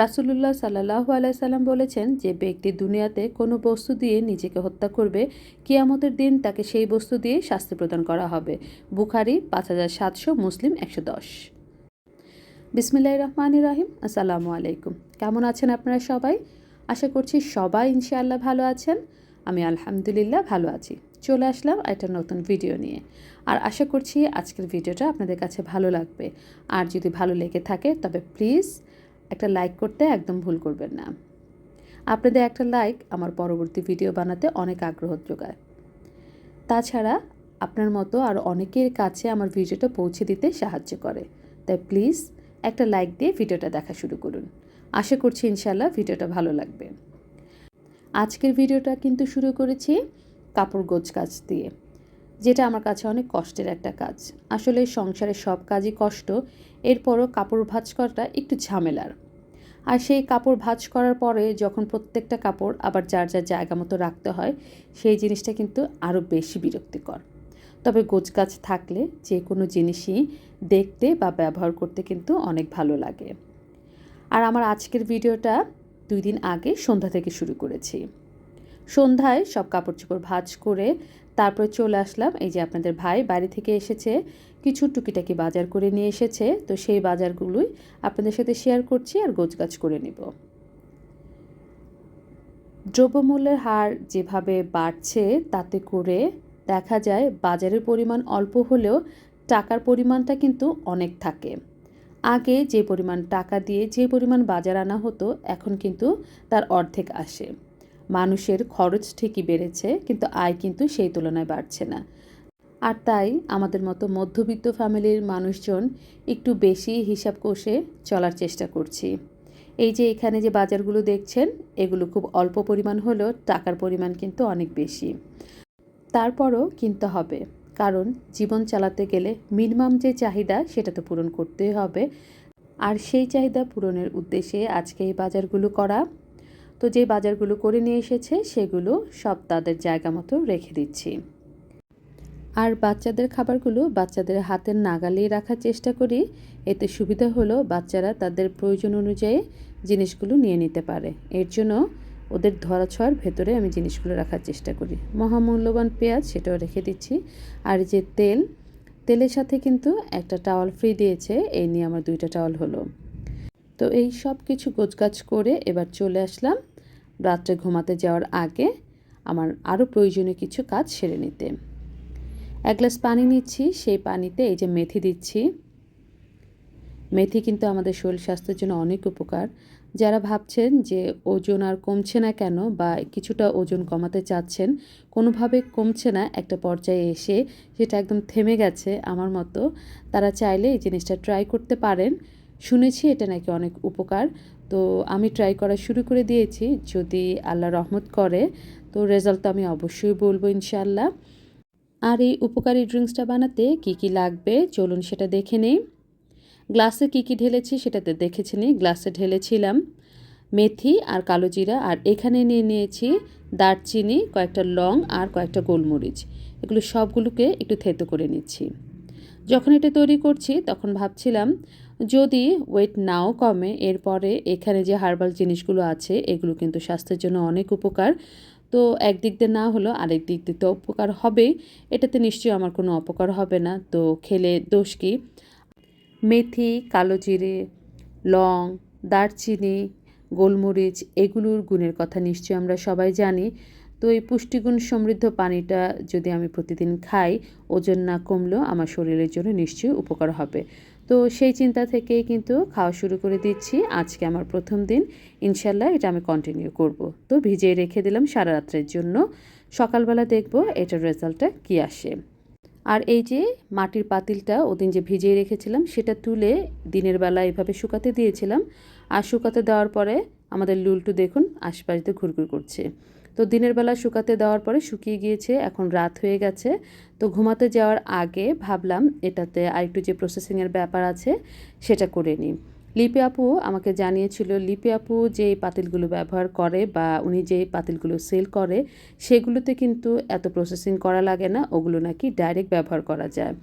রাসুলুল্লাহ সাল্লাহু আলাইসাল্লাম বলেছেন যে ব্যক্তি দুনিয়াতে কোনো বস্তু দিয়ে নিজেকে হত্যা করবে, কিয়ামতের দিন তাকে সেই বস্তু দিয়ে শাস্তি প্রদান করা হবে। বুখারি পাঁচ হাজার সাতশো, মুসলিম একশো দশ। বিসমিল্লাহ রহমান রাহিম, আসসালামু আলাইকুম। কেমন আছেন আপনারা সবাই? আশা করছি সবাই ইনশাআল্লাহ ভালো আছেন। আমি আলহামদুলিল্লাহ ভালো আছি। চলে আসলাম একটা নতুন ভিডিও নিয়ে। আর আশা করছি আজকের ভিডিওটা আপনাদের কাছে ভালো লাগবে। আর যদি ভালো লেগে থাকে তবে প্লিজ একটা লাইক করতে একদম ভুল করবেন না। আপনাদের একটা লাইক আমার পরবর্তী ভিডিও বানাতে অনেক আগ্রহ যোগায়। তাছাড়া আপনার মতো আর অনেকের কাছে আমার ভিডিওটা পৌঁছে দিতে সাহায্য করে। তাই প্লিজ একটা লাইক দিয়ে ভিডিওটা দেখা শুরু করুন। আশা করছি ইনশাল্লাহ ভিডিওটা ভালো লাগবে। আজকের ভিডিওটা কিন্তু শুরু করেছি কাপড় গোছ কাজ দিয়ে। যেটা আমার কাছে অনেক কষ্টের একটা কাজ। আসলে সংসারের সব কাজই কষ্ট, এরপরও কাপড় ভাঁজ করাটা একটু ঝামেলার। আর সেই কাপড় ভাঁজ করার পরে যখন প্রত্যেকটা কাপড় আবার যার যার জায়গা মতো রাখতে হয়, সেই জিনিসটা কিন্তু আরও বেশি বিরক্তিকর। তবে গোছগাছ থাকলে যে কোনো জিনিসই দেখতে বা ব্যবহার করতে কিন্তু অনেক ভালো লাগে। আর আমার আজকের ভিডিওটা দুই দিন আগে সন্ধ্যা থেকে শুরু করেছি। সন্ধ্যায় সব কাপড় চোপড় ভাজ করে তারপরে চলে আসলাম। এই যে আপনাদের ভাই বাড়ি থেকে এসেছে, কিছু টুকিটাকি বাজার করে নিয়ে এসেছে। তো সেই বাজারগুলোই আপনাদের সাথে শেয়ার করছি আর গোছগাছ করে নেব। দ্রব্যমূল্যের হার যেভাবে বাড়ছে তাতে করে দেখা যায় বাজারের পরিমাণ অল্প হলেও টাকার পরিমাণটা কিন্তু অনেক থাকে। আগে যে পরিমাণ টাকা দিয়ে যে পরিমাণ বাজার আনা হতো, এখন কিন্তু তার অর্ধেক আসে। মানুষের খরচ ঠিকই বেড়েছে, কিন্তু আয় কিন্তু সেই তুলনায় বাড়ছে না। আর তাই আমাদের মতো মধ্যবিত্ত ফ্যামিলির মানুষজন একটু বেশি হিসাব কষে চলার চেষ্টা করছি। এই যে এখানে যে বাজারগুলো দেখছেন, এগুলো খুব অল্প পরিমাণ হলেও টাকার পরিমাণ কিন্তু অনেক বেশি। তারপরও কিনতে হবে, কারণ জীবন চালাতে গেলে মিনিমাম যে চাহিদা সেটা তো পূরণ করতেই হবে। আর সেই চাহিদা পূরণের উদ্দেশ্যে আজকে এই বাজারগুলো করা তো যে বাজারগুলো করে নিয়ে এসেছে, সেগুলো সব তাদের জায়গা মতো রেখে দিচ্ছি। আর বাচ্চাদের খাবারগুলো বাচ্চাদের হাতের নাগালেই রাখার চেষ্টা করি। এতে সুবিধা হলো বাচ্চারা তাদের প্রয়োজন অনুযায়ী জিনিসগুলো নিয়ে নিতে পারে। এর জন্য ওদের ধরা ছোঁয়ার ভেতরে আমি জিনিসগুলো রাখার চেষ্টা করি। মহামূল্যবান পেঁয়াজ সেটাও রেখে দিচ্ছি। আর যে তেল, তেলের সাথে কিন্তু একটা টাওয়াল ফ্রি দিয়েছে, এই নিয়ে আমার দুইটা টাওয়াল হলো। তো এই সব কিছু গোছগাছ করে এবার চলে আসলাম। রাত্রে ঘুমাতে যাওয়ার আগে আমার আরও প্রয়োজনীয় কিছু কাজ সেরে নিতে। এক গ্লাস পানি নিচ্ছি, সেই পানিতে এই যে মেথি দিচ্ছি। মেথি কিন্তু আমাদের শরীর স্বাস্থ্যের জন্য অনেক উপকার। যারা ভাবছেন যে ওজন আর কমছে না কেন বা কিছুটা ওজন কমাতে চাচ্ছেন, কোনোভাবে কমছে না, একটা পর্যায়ে এসে সেটা একদম থেমে গেছে আমার মতো, তারা চাইলে এই জিনিসটা ট্রাই করতে পারেন। শুনেছি এটা নাকি অনেক উপকার। তো আমি ট্রাই করা শুরু করে দিয়েছি, যদি আল্লাহ রহমত করে, তো রেজাল্ট তো আমি অবশ্যই বলব ইনশাল্লাহ আর এই উপকারী ড্রিঙ্কসটা বানাতে কি কি লাগবে, চলুন সেটা দেখে নেই। গ্লাসে কী কী ঢেলেছি সেটাতে দেখেছি নি গ্লাসে ঢেলেছিলাম মেথি আর কালো জিরা, আর এখানে নিয়ে নিয়েছি দারচিনি, কয়েকটা লং আর কয়েকটা গোলমরিচ। এগুলো সবগুলোকে একটু থেতো করে নিচ্ছি। যখন এটা তৈরি করছি, তখন ভাবছিলাম যদি ওয়েট নাও কমে, এরপরে এখানে যে হার্বাল জিনিসগুলো আছে, এগুলো কিন্তু স্বাস্থ্যের জন্য অনেক উপকার। তো একদিক দিয়ে না হলো আরেক দিক দিয়ে তো উপকার হবেই। এটাতে নিশ্চয়ই আমার কোনো অপকার হবে না। তো খেলে দোষ কী? মেথি, কালো জিরে, লং, দারচিনি, গোলমরিচ, এগুলোর গুণের কথা নিশ্চয়ই আমরা সবাই জানি। তো এই পুষ্টিগুণ সমৃদ্ধ পানিটা যদি আমি প্রতিদিন খাই, ওজন না কমলেও আমার শরীরের জন্য নিশ্চয়ই উপকার হবে। তো সেই চিন্তা থেকেই কিন্তু খাওয়া শুরু করে দিচ্ছি। আজকে আমার প্রথম দিন। ইনশাল্লাহ এটা আমি কন্টিনিউ করব। তো ভিজিয়ে রেখে দিলাম সারা রাত্রের জন্য। সকালবেলা দেখব এটার রেজাল্টটা কী আসে। আর এই যে মাটির পাতিলটা ওদিন যে ভিজিয়ে রেখেছিলাম সেটা তুলে দিনের বেলা এভাবে শুকাতে দিয়েছিলাম। আর শুকাতে দেওয়ার পরে আমাদের লুলটু দেখুন আশপাশে ঘুরঘুর করছে। তো দিনের বেলা শুকাতে দেওয়ার পরে শুকিয়ে গিয়েছে, এখন রাত হয়ে গেছে। তো ঘুমাতে যাওয়ার আগে ভাবলাম এটাতে আরেকটু যে প্রসেসিংয়ের ব্যাপার আছে, সেটা করে নিই। লিপি আপু আমাকে জানিয়েছিল, লিপি আপু যে পাতিলগুলো ব্যবহার করে বা উনি যে পাতিলগুলো সেল করে, সেগুলোতে কিন্তু এত প্রসেসিং করা লাগে না, ওগুলো নাকি ডাইরেক্ট ব্যবহার করা যায়।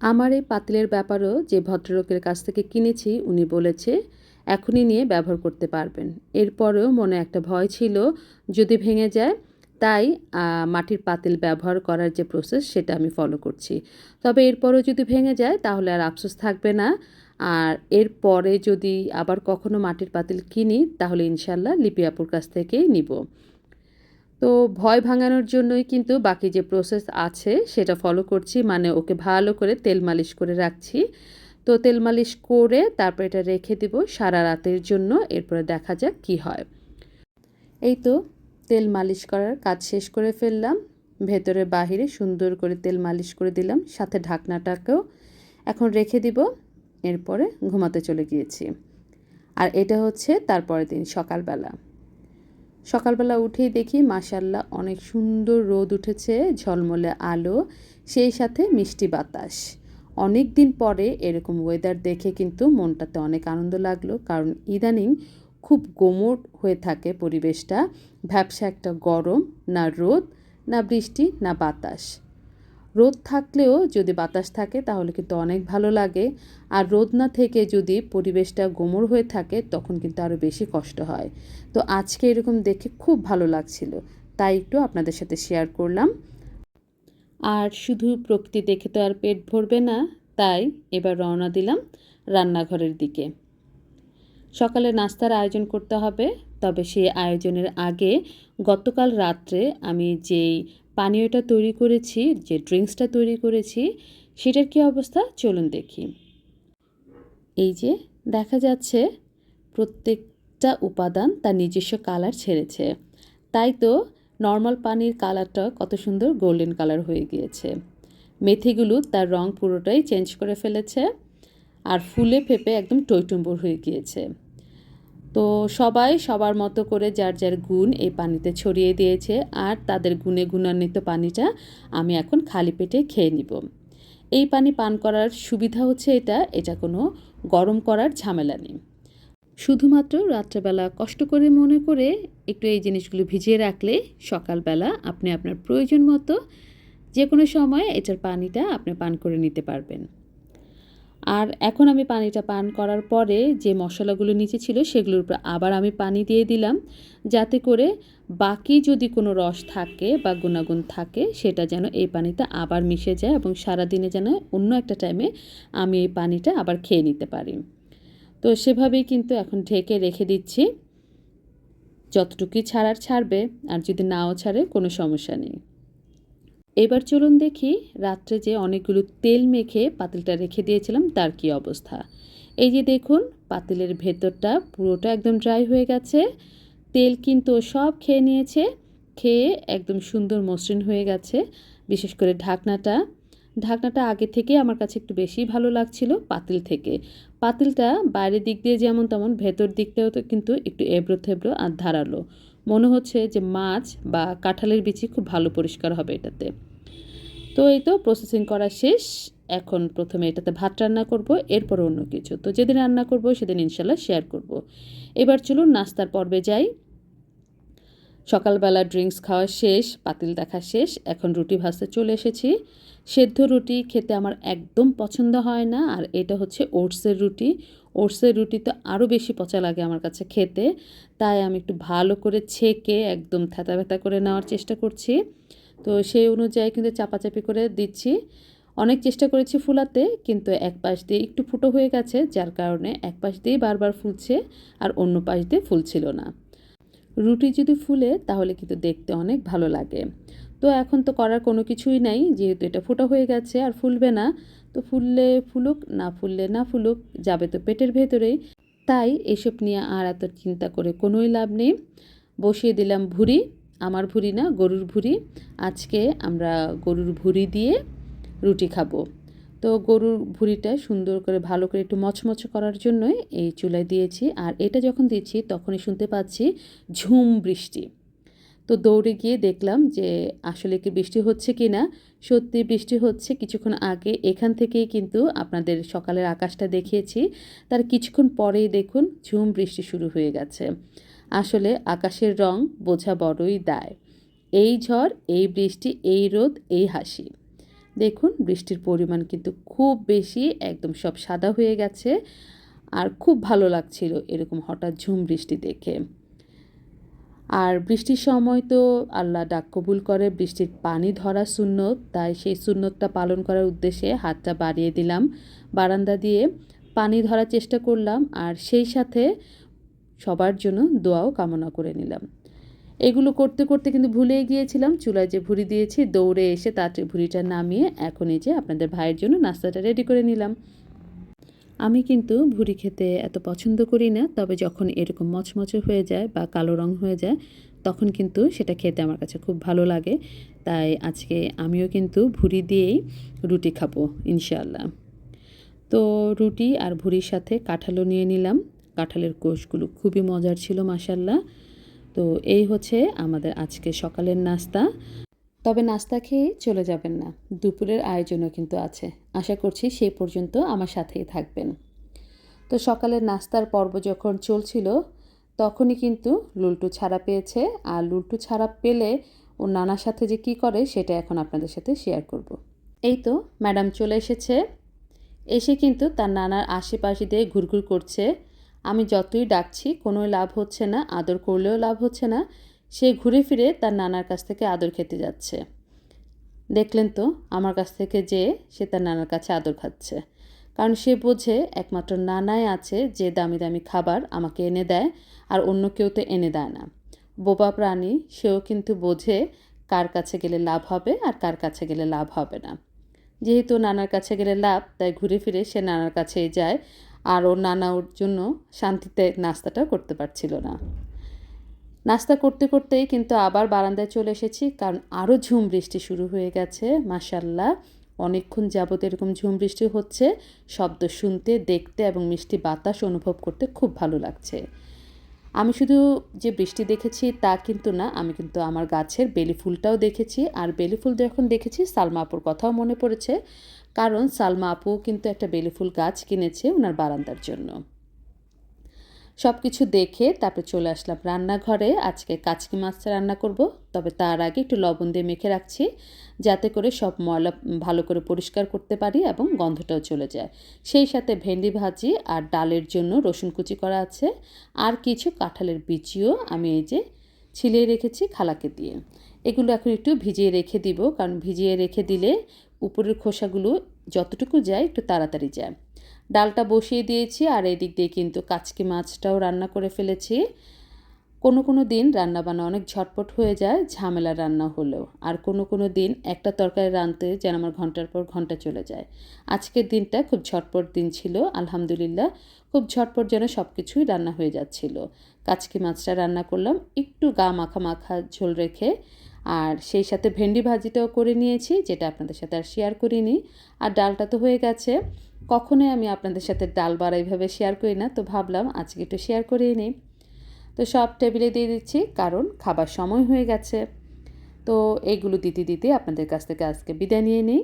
আমার এই পাতিলের ব্যাপারও যে ভদ্রলোকের কাছ থেকে কিনেছি, উনি বলেছে এখনই নিয়ে ব্যবহার করতে পারবেন। এরপরেও মনে একটা ভয় ছিল, যদি ভেঙে যায়, তাই মাটির পাতিল ব্যবহার করার যে প্রসেস সেটা আমি ফলো করছি। তবে এরপরও যদি ভেঙে যায়, তাহলে আর আফসোস থাকবে না। আর এরপরে যদি আবার কখনো মাটির পাতিল কিনি, তাহলে ইনশাল্লাহ লিপি আপুর কাছ থেকেই নিব। তো ভয় ভাঙানোর জন্যই কিন্তু বাকি যে প্রসেস আছে, সেটা ফলো করছি। মানে ওকে ভালো করে তেল মালিশ করে রাখছি। তো তেল মালিশ করে তারপর এটা রেখে দিব সারা রাতের জন্য, এরপরে দেখা যাক কি হয়। এই তো তেল মালিশ করার কাজ শেষ করে ফেললাম, ভেতরে বাহিরে সুন্দর করে তেল মালিশ করে দিলাম, সাথে ঢাকনাটাকেও এখন রেখে দিব, এরপরে ঘুমাতে চলে গিয়েছি। আর এটা হচ্ছে তারপরের দিন সকালবেলা। সকালবেলা উঠেই দেখি মাসাল্লাহ অনেক সুন্দর রোদ উঠেছে, ঝলমলে আলো, সেই সাথে মিষ্টি বাতাস। অনেক দিন পরে এরকম ওয়েদার দেখে কিন্তু মনটাতে অনেক আনন্দ লাগল। কারণ ইদানিং খুব গোমট হয়ে থাকে পরিবেশটা। ভ্যাবসা একটা গরম, না রোদ, না বৃষ্টি, না বাতাস। রোদ থাকলেও যদি বাতাস থাকে তাহলে কিন্তু অনেক ভালো লাগে। আর রোদ না থেকে যদি পরিবেশটা গোমর হয়ে থাকে তখন কিন্তু আরও বেশি কষ্ট হয়। তো আজকে এরকম দেখে খুব ভালো লাগছিল। তাই একটু আপনাদের সাথে শেয়ার করলাম। আর শুধু প্রকৃতি দেখে তো আর পেট ভরবে না, তাই এবার রওনা দিলাম রান্নাঘরের দিকে। সকালে নাস্তার আয়োজন করতে হবে, তবে সেই আয়োজনের আগে গতকাল রাত্রে আমি যেই পানীয়টা তৈরি করেছি, যে ড্রিঙ্কসটা তৈরি করেছি, সেটার কী অবস্থা চলুন দেখি। এই যে দেখা যাচ্ছে প্রত্যেকটা উপাদান তার নিজস্ব কালার ছেড়েছে। তাই তো নর্মাল পানির কালারটা কত সুন্দর গোল্ডেন কালার হয়ে গিয়েছে। মেথিগুলো তার রং পুরোটাই চেঞ্জ করে ফেলেছে আর ফুলে ফেপে একদম টইটুম্বুর হয়ে গিয়েছে। তো সবাই সবার মতো করে যার যার গুণ এই পানিতে ছড়িয়ে দিয়েছে আর তাদের গুণে গুণান্বিত পানিটা আমি এখন খালি পেটে খেয়ে নিব। এই পানি পান করার সুবিধা হচ্ছে এটা এটা কোনো গরম করার ঝামেলা নেই। শুধুমাত্র রাত্রেবেলা কষ্ট করে মনে করে একটু এই জিনিসগুলো ভিজিয়ে রাখলে সকালবেলা আপনি আপনার প্রয়োজন মতো যে কোনো সময় এটার পানিটা আপনি পান করে নিতে পারবেন। আর এখন আমি পানিটা পান করার পরে যে মশলাগুলো নিচে ছিল সেগুলোর উপর আবার আমি পানি দিয়ে দিলাম যাতে করে বাকি যদি কোনো রস থাকে বা গুণাগুণ থাকে সেটা যেন এই পানিতে আবার মিশে যায় এবং সারাদিনে যেন অন্য একটা টাইমে আমি এই পানিটা আবার খেয়ে নিতে পারি। তো সেভাবেই কিন্তু এখন ঢেকে রেখে দিচ্ছি। যতটুকুই ছাড়ার ছাড়বে, আর যদি নাও ছাড়ে, কোনো সমস্যা নেই। এবার চলুন দেখি, রাত্রে যে অনেকগুলো তেল মেখে পাতিলটা রেখে দিয়েছিলাম, তার কি অবস্থা? এই যে দেখুন, পাতিলের ভেতরটা পুরোটা একদম ড্রাই হয়ে গেছে। তেল কিন্তু সব খেয়ে নিয়েছে, খেয়ে একদম সুন্দর মসৃণ হয়ে গেছে, বিশেষ করে ঢাকনাটা। ঢাকনাটা আগে থেকে আমার কাছে একটু বেশি ভালো লাগছিল, পাতিল থেকে। পাতিলটা বাইরের দিক দিয়ে যেমন তেমন ভেতর দিকটাও তো কিন্তু একটু এবড়ো থেবড়ো আর ধারালো। মনে হচ্ছে যে মাছ বা কাঁঠালের বিচি খুব ভালো পরিষ্কার হবে এটাতে। তো এই তো প্রসেসিং করা শেষ। এখন প্রথমে এটাতে ভাত রান্না করব, এরপর অন্য কিছু। তো যেদিন রান্না করব সেদিন ইনশাল্লাহ শেয়ার করব। এবার চলুন নাস্তার পর্বে যাই। সকালবেলা ড্রিঙ্কস খাওয়া শেষ, পাতিল দেখা শেষ। এখন রুটি ভাজতে চলে এসেছি। সেদ্ধ রুটি খেতে আমার একদম পছন্দ হয় না, আর এটা হচ্ছে ওটসের রুটি। ওটসের রুটি তো আরও বেশি পচা লাগে আমার কাছে খেতে, তাই আমি একটু ভালো করে ছেঁকে একদম থ্যাতা ব্যথা করে নেওয়ার চেষ্টা করছি। তো সেই অনুযায়ী কিন্তু চাপাচাপি করে দিচ্ছি। অনেক চেষ্টা করেছি ফুলাতে, কিন্তু এক পাশ দিয়ে একটু ফুটো হয়ে গেছে, যার কারণে এক পাশ দিয়েই বারবার ফুলছে, আর অন্য পাশ দিয়ে ফুলছিল না। রুটি যদি ফুলে, তাহলে কিন্তু দেখতে অনেক ভালো লাগে। তো এখন তো করার কোনো কিছুই নাই, যেহেতু এটা ফোটা হয়ে গেছে আর ফুলবে না, তো ফুললে ফুলুক, না ফুললে না ফুলুক, যাবে তো পেটের ভেতরেই। তাই এসব নিয়ে আর এত চিন্তা করে কোনোই লাভ নেই। বসিয়ে দিলাম ভুড়ি, আমার ভুড়ি না, গরুর ভুড়ি। আজকে আমরা গরুর ভুড়ি দিয়ে রুটি খাব। তো গরুর ভুঁড়িটা সুন্দর করে ভালো করে একটু মচমচ করার জন্যই এই চুলায় দিয়েছি। আর এটা যখন দিচ্ছি, তখনই শুনতে পাচ্ছি ঝুম বৃষ্টি। তো দৌড়ে গিয়ে দেখলাম যে আসলে কি বৃষ্টি হচ্ছে কি না সত্যি বৃষ্টি হচ্ছে কিছুক্ষণ আগে। এখান থেকেই কিন্তু আপনাদের সকালের আকাশটা দেখিয়েছি। তার কিছুক্ষণ পরেই দেখুন ঝুম বৃষ্টি শুরু হয়ে গেছে। আসলে আকাশের রং বোঝা বড়ই দায়। এই ঝড়, এই বৃষ্টি, এই রোদ, এই হাসি। দেখুন বৃষ্টির পরিমাণ কিন্তু খুব বেশি, একদম সব সাদা হয়ে গেছে। আর খুব ভালো লাগছিল এরকম হঠাৎ ঝুম বৃষ্টি দেখে। আর বৃষ্টির সময় তো আল্লাহ ডাক কবুল করে, বৃষ্টির পানি ধরা সুন্নত, তাই সেই সুন্নতটা পালন করার উদ্দেশ্যে হাতটা বাড়িয়ে দিলাম। বারান্দা দিয়ে পানি ধরার চেষ্টা করলাম আর সেই সাথে সবার জন্য দোয়াও কামনা করে নিলাম। এগুলো করতে করতে কিন্তু ভুলে গিয়েছিলাম, চুলায় যে ভুড়ি দিয়েছি, দৌড়ে এসে তাড়াতাড়ি ভুড়িটা নামিয়ে এখন এই যে আপনাদের ভাইয়ের জন্য নাস্তাটা রেডি করে নিলাম। আমি কিন্তু ভুড়ি খেতে এত পছন্দ করি না, তবে যখন এরকম মচমচে হয়ে যায় বা কালো রং হয়ে যায়, তখন কিন্তু সেটা খেতে আমার কাছে খুব ভালো লাগে। তাই আজকে আমিও কিন্তু ভুড়ি দিয়েই রুটি খাব, ইনশাআল্লাহ। তো রুটি আর ভুড়ির সাথে কাঁঠালও নিয়ে নিলাম। কাঁঠালের কোষগুলো খুবই মজার ছিল মাসাল্লাহ তো এই হচ্ছে আমাদের আজকে সকালের নাস্তা। তবে নাস্তা খেয়ে চলে যাবেন না। দুপুরের আয়োজনও কিন্তু আছে। আশা করছি সেই পর্যন্ত আমার সাথেই থাকবেন। তো সকালের নাস্তার পর্ব যখন চলছিল, তখনই কিন্তু লুলটু ছাড়া পেয়েছে। আর লুলটু ছাড়া পেলে ও নানার সাথে যে কি করে, সেটা এখন আপনাদের সাথে শেয়ার করব। এই তো ম্যাডাম চলে এসেছে। এসে কিন্তু তার নানার আশেপাশে দিয়ে ঘুরঘুর করছে। আমি যতই ডাকছি, কোনো লাভ হচ্ছে না, আদর করলেও লাভ হচ্ছে না। সে ঘুরে ফিরে তার নানার কাছ থেকে আদর খেতে যাচ্ছে। দেখলেন তো, আমার কাছ থেকে যে সে তার নানার কাছে আদর খাচ্ছে। কারণ সে বোঝে একমাত্র নানাই আছে যে দামি দামি খাবার আমাকে এনে দেয় আর অন্য কেউ তো এনে দেয় না। বোবা প্রাণী, সেও কিন্তু বোঝে কার কাছে গেলে লাভ হবে আর কার কাছে গেলে লাভ হবে না। যেহেতু নানার কাছে গেলে লাভ, তাই ঘুরে ফিরে সে নানার কাছেই যায় আর ওর নানা ওর জন্য শান্তিতে নাস্তাটা করতে পারছিল না। নাস্তা করতে করতেই কিন্তু আবার বারান্দায় চলে এসেছি, কারণ আরও ঝুম বৃষ্টি শুরু হয়ে গেছে মাসাল্লাহ অনেকক্ষণ যাবত এরকম ঝুম বৃষ্টি হচ্ছে, শব্দ শুনতে, দেখতে এবং মিষ্টি বাতাস অনুভব করতে খুব ভালো লাগছে। আমি শুধু যে বৃষ্টি দেখেছি তা কিন্তু না, আমি কিন্তু আমার গাছের বেলি ফুলটাও দেখেছি, আর বেলি ফুল যখন দেখেছি, সালমা আপুর কথাও মনে পড়েছে, কারণ সালমা আপু কিন্তু একটা বেলি ফুল গাছ কিনেছে ওনার বারান্দার জন্য। সব কিছু দেখে তারপরে চলে আসলাম রান্নাঘরে। আজকে কাচকি মাছটা রান্না করব। তবে তার আগে একটু লবণ দিয়ে মেখে রাখছি, যাতে করে সব ময়লা ভালো করে পরিষ্কার করতে পারি এবং গন্ধটাও চলে যায়। সেই সাথে ভেন্ডি ভাজি আর ডালের জন্য রসুন কুচি করা আছে আর কিছু কাঁঠালের বিচিও আমি এই যে ছিলিয়ে রেখেছি খালাকে দিয়ে। এগুলো এখন একটু ভিজিয়ে রেখে দিব, কারণ ভিজিয়ে রেখে দিলে উপরের খোসাগুলো যতটুকু যায় একটু তাড়াতাড়ি যায়। ডালটা বসিয়ে দিয়েছি আর এদিক দিয়ে কিন্তু কাচকি মাছটাও রান্না করে ফেলেছি। কোনো কোনো দিন রান্না রান্নাবান্না অনেক ঝটপট হয়ে যায়, ঝামেলা রান্না হলেও। আর কোনো কোনো দিন একটা তরকারি রাঁধতে যেন আমার ঘণ্টার পর ঘণ্টা চলে যায়। আজকের দিনটা খুব ঝটপট দিন ছিল, আলহামদুলিল্লাহ। খুব ঝটপট যেন সব কিছুই রান্না হয়ে যাচ্ছিল। কাচকি মাছটা রান্না করলাম, একটু গা মাখা মাখা ঝোল রেখে আর সেই সাথে ভেন্ডি ভাজিটাও করে নিয়েছি, যেটা আপনাদের সাথে আর শেয়ার করিনি। আর ডালটা তো হয়ে গেছে। কখনোই আমি আপনাদের সাথে ডাল বাড়া এইভাবে শেয়ার করি না, তো ভাবলাম আজকে একটু শেয়ার করেই নিই। তো সব টেবিলে দিয়ে দিচ্ছি, কারণ খাবার সময় হয়ে গেছে। তো এইগুলো দিতে দিতে আপনাদের কাছ থেকে আজকে বিদায় নিয়ে নিই।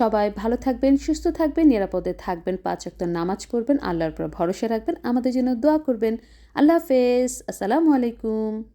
সবাই ভালো থাকবেন, সুস্থ থাকবেন, নিরাপদে থাকবেন, পাঁচ অক্ত নামাজ পড়বেন, আল্লাহর উপর ভরসা রাখবেন, আমাদের জন্য দোয়া করবেন। আল্লাহ হাফেজ, আসসালামু আলাইকুম।